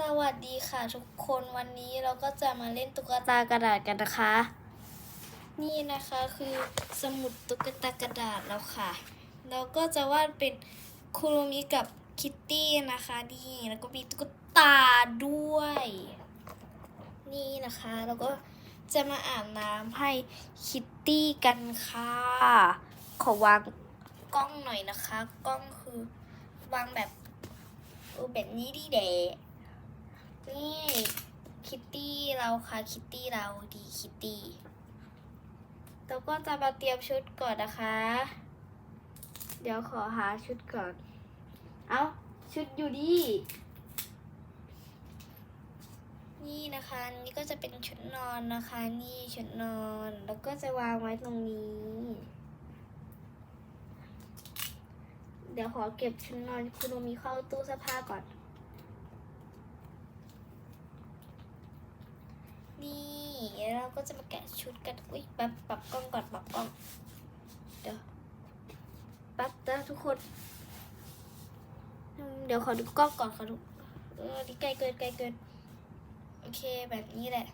สวัสดีค่ะทุกคนวันนี้เราก็จะมาเล่นตุ๊กตากระดาษกันนะคะ นี่นะคะคือสมุดตุ๊กตากระดาษแล้วค่ะ เราก็จะวาดเป็นคุโรมิกับคิตตี้นะคะนี่แล้วก็มีตุ๊กตาด้วย นี่นะคะแล้วก็จะมาอาบน้ำให้คิตตี้กันค่ะขอวางกล้องหน่อยนะคะ กล้องคือวางแบบแบบนี้ดีเดะ นี่คิตตี้เราค่ะคิตตี้เราดีคิตตี้เราก็จะมาเตรียมชุดก่อนนะคะ เดี๋ยวขอหาชุดก่อน เอาชุดอยู่ดี นี่นะคะ นี่ก็จะเป็นชุดนอนนะคะ นี่ชุดนอน แล้วก็จะวางไว้ตรงนี้ เดี๋ยวขอเก็บชุดนอนคุณมีเข้าตู้เสื้อผ้าก่อน นี่แล้วเราก็จะมาแกะชุดกัน อุ้ยแป๊บปรับกล้องก่อนปรับกล้อง เดี๋ยวแป๊บนะทุกคน เดี๋ยวขอดูกล้องก่อนขอดู เออนี่ไกลเกินไกลเกิน โอเคแบบนี้แหละ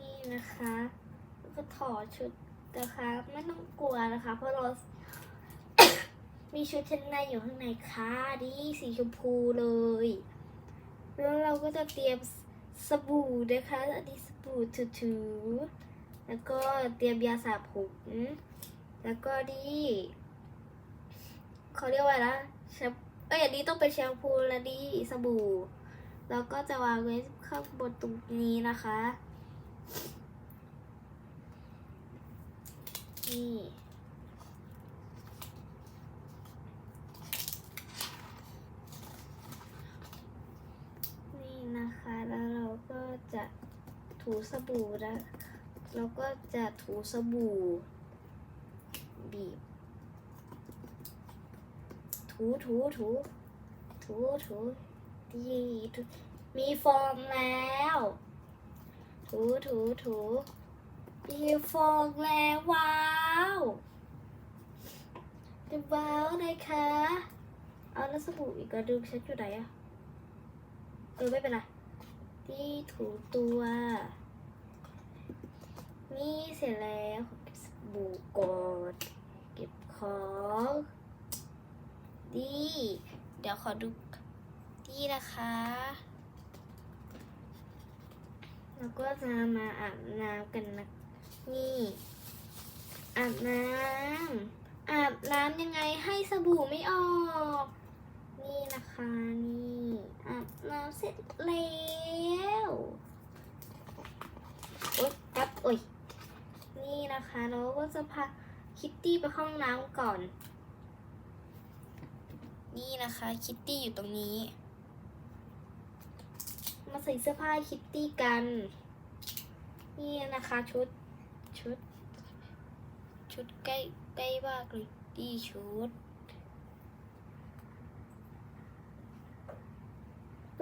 นี่นะคะแล้วก็ถอดชุดนะคะ ไม่ต้องกลัวนะคะ เพราะเรา มีชุดชั้นในอยู่ข้างในค่ะดีสีชมพูเลย แล้วเราก็จะเตรียม สบู่นะคะ อันนี้สบู่ถูๆแล้วก็เตรียมยาสระผม แล้วก็นี่เขาเรียกว่าอะไรนะแชมเอ้ยอันนี้ต้องเป็นแชมพูและนี่สบู่ แล้วก็จะวางไว้ข้างบนตรงนี้นะคะ นี่ นะคะ แล้วเราก็จะถูสบู่แล้วเราก็จะถูสบู่ บีบ ถูถูถูถูถูดีถูมีฟองแล้ว ถูถูถูมีฟองแล้วว้าวจะว้าวเลยคะเอาแล้วสบู่อีกกระดึงฉันอยู่ไหนอะ ออไม่เป็นไรที่ถูตัว นี่เสร็จแล้วเก็บสบู่ก่อนเก็บของดีเดี๋ยวขอดูดีนะคะ แล้วก็จะมาอาบน้ำกันนะนี่อาบน้ำอาบน้ำยังไงให้สบู่ไม่ออก นี่นะคะนี่อาบน้ำเส ร็จแล้วโอ๊ยแป๊บโอ๊ยนี่นะคะเราก็จะพาคิตตี้ไปห้องน้ำก่อน นี่นะคะ คิตตี้อยู่ตรงนี้ มาใส่เสื้อผ้าคิตตี้กัน นี่นะคะชุดชุด ชุดใกล้ใกล้มากเลยดีชุด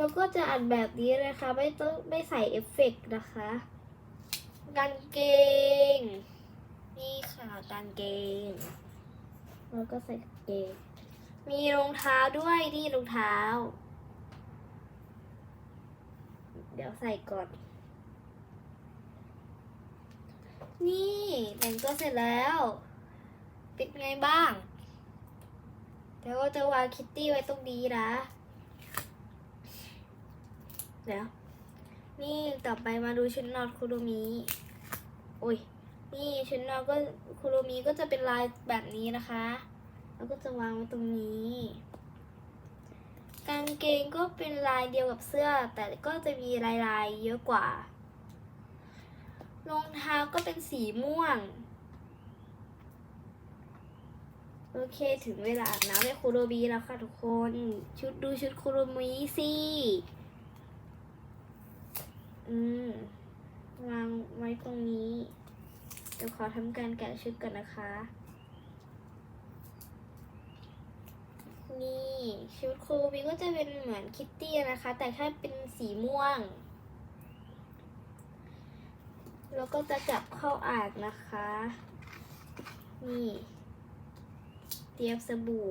เราก็จะอัดแบบนี้นะคะ ไม่ต้องไม่ใส่เอฟเฟกต์นะคะกางเกง นี่ค่ะกางเกง แล้วก็ใส่กางเกง มีรองเท้าด้วยนี่รองเท้า เดี๋ยวใส่ก่อน นี่แต่งตัวเสร็จแล้ว เป็นไงบ้างเดี๋ยวก็จะวางคิตตี้ไว้ตรงนี้นะ เดี๋ยวนี่ต่อไปมาดูชุดนอนคุโรมิโอ้ย นี่ชุดนอนก็คุโรมิก็จะเป็นลายแบบนี้นะคะ แล้วก็จะวางไว้ตรงนี้ กางเกงก็เป็นลายเดียวกับเสื้อ แต่ก็จะมีลายลายๆเยอะกว่ารองเท้าก็เป็นสีม่วง โอเคถึงเวลาอาบน้ำให้คุโรมิแล้วค่ะทุกคน ชุดดูชุดคุโรมิสิ อืม วางไว้ตรงนี้ เดี๋ยวขอทำการแกะชุดก่อนนะคะ นี่ชุดโคบีก็จะเป็นเหมือนคิตตี้นะคะ แต่แค่เป็นสีม่วง แล้วก็จะจับเข้าอ่างนะคะ นี่ เตรียมสบู่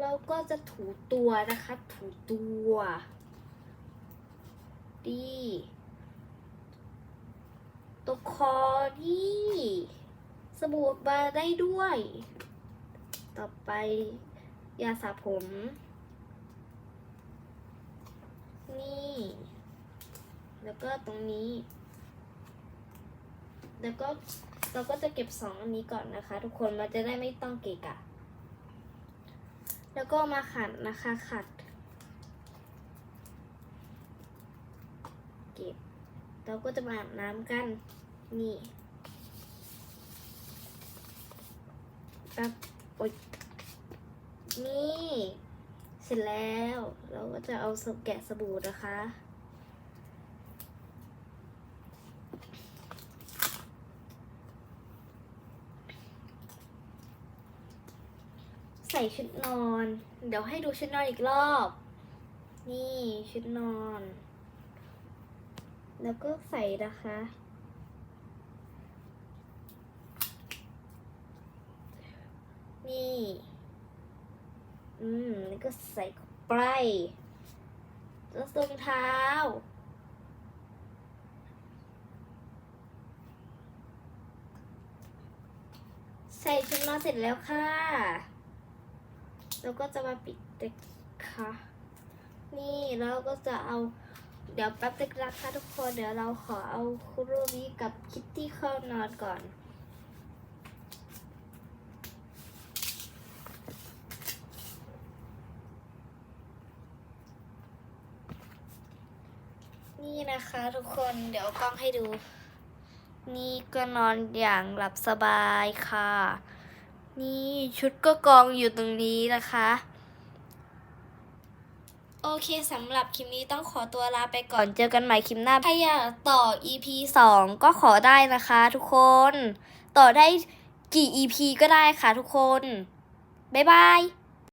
เราก็จะถูตัวนะคะ ถูตัว ดีตรงคอดีสบู่บาได้ด้วย ต่อไปยาสระผม นี่ แล้วก็ตรงนี้ แล้วก็เราก็จะเก็บสองอันนี้ก่อนนะคะ ทุกคนมันจะได้ไม่ต้องเกะกะ แล้วก็มาขัดนะคะขัด เก็บ เราก็จะมาอาบน้ำกัน นี่แป๊บโอ๊ยนี่ เสร็จแล้ว เราก็จะเอาสแกะสบู่นะคะ ใส่ชุดนอน เดี๋ยวให้ดูชุดนอนอีกรอบ นี่ชุดนอน แล้วก็ใส่นะคะ นี่ อืม แล้วก็ใส่เข้าไปแล้วรองเท้าใส่ชุดนอนเสร็จแล้วค่ะ แล้วก็จะมาปิดเด็กค่ะ นี่แล้วก็จะเอาเดี๋ยวแป๊บนึงนะคะทุกคนเดี๋ยวเราขอเอาคุโรมิกับคิตตี้เข้านอนก่อน นี่นะคะทุกคนเดี๋ยวกล้องให้ดู นี่ก็นอนอย่างหลับสบายค่ะ นี่ชุดก็กองอยู่ตรงนี้นะคะ โอเคสำหรับคลิปนี้ต้องขอตัวลาไปก่อนเจอกันใหม่คลิปหน้า ถ้าอยากต่อ EP 2 ก็ขอได้นะคะทุกคน ต่อได้กี่ EP ก็ได้ค่ะทุกคน บ๊ายบาย